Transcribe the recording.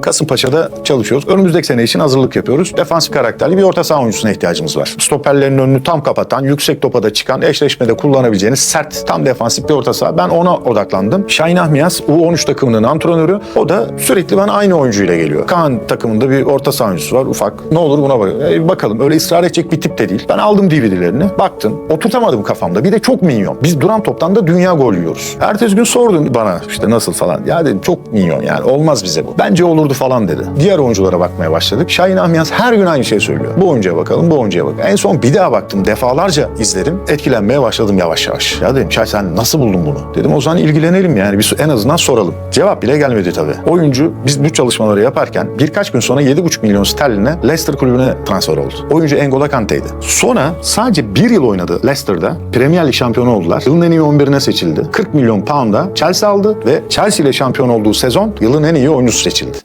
Kasımpaşa'da çalışıyoruz. Önümüzdeki sene için hazırlık yapıyoruz. Defansif karakterli bir orta saha oyuncusuna ihtiyacımız var. Stoperlerin önünü tam kapatan, yüksek topa da çıkan, eşleşmede kullanabileceğiniz sert, tam defansif bir orta saha. Ben ona odaklandım. Şahin Ahmiyaz U13 takımının antrenörü. O da sürekli bana aynı oyuncuyla geliyor. Kaan takımında bir orta saha oyuncusu var ufak. Ne olur buna bak. E, bakalım öyle ısrar edecek bir tip de değil. Ben aldım DVD'lerini. Baktım. Oturtamadım kafamda. Bir de çok minyon. Biz duran toptan da dünya gol yiyoruz. Ertesi gün sordun bana işte nasıl falan. Ya dedim çok minyon yani olmaz bize bu. Bence olurdu falan dedi. Diğer oyunculara bakmaya başladık. Şahin Ahmiyaz her gün aynı şeyi söylüyor. Bu oyuncuya bakalım, bu oyuncuya bakalım. En son bir daha baktım. Defalarca izlerim. Etkilenmeye başladım yavaş yavaş. Ya dedim Şahin sen nasıl buldun bunu? Dedim o zaman ilgilenelim yani. Bir, en azından soralım. Cevap bile gelmedi tabii. Oyuncu biz bu çalışmaları yaparken birkaç gün sonra 7,5 milyon sterline Leicester kulübüne transfer oldu. Oyuncu N'Golo Kante'ydi. Sonra sadece bir yıl oynadı Leicester'da. Premier Lig şampiyonu oldular. Yılın en iyi 11'ine seçildi. 40 milyon pound'a Chelsea aldı ve Chelsea ile şampiyon olduğu sezon yılın en iyi oyuncusu seçildi.